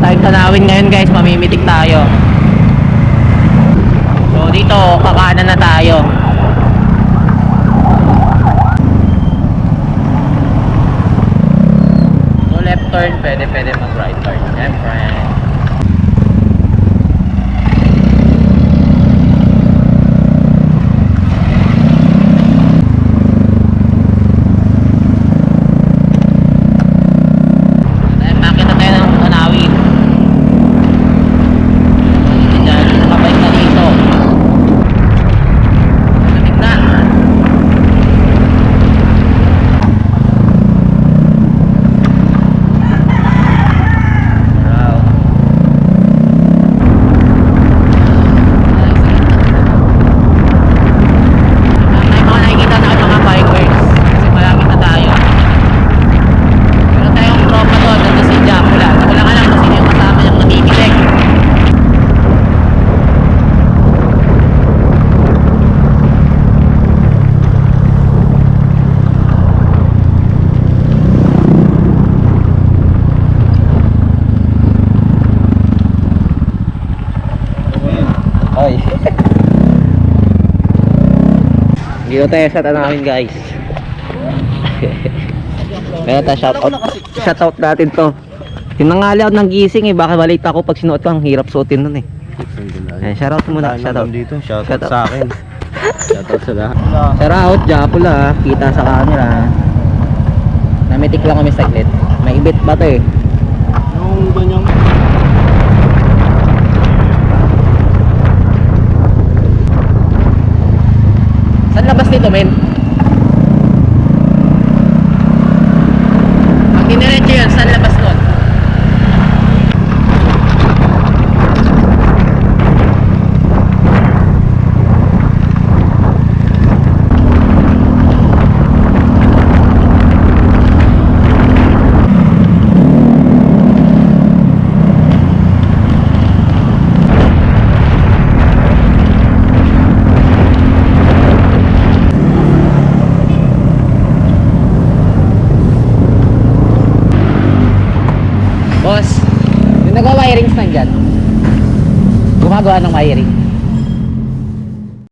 tayong tanawin ngayon guys, mamimitik tayo. So dito, kakanan na tayo. So left turn, pwede pwede mag right turn. Siyempre. Dito tayo sa tanawin guys. Meron tayo shoutout. Shoutout natin to. Ako ng gising eh. Baka balik ako pag sinuot ko. Ang hirap suotin nun eh. Eh, shoutout muna. Shoutout. dito. Shoutout Shoutout. sa akin. Shoutout sa lahat. Shoutout. Japula. ah. Kita sa camera. Namitik lang kami saglit. May ibit ba to eh. Labas nito men? Pag diniretso yun, saan labas nun? Yung nagwa-wirings nandyan, gumagawa ng wiring.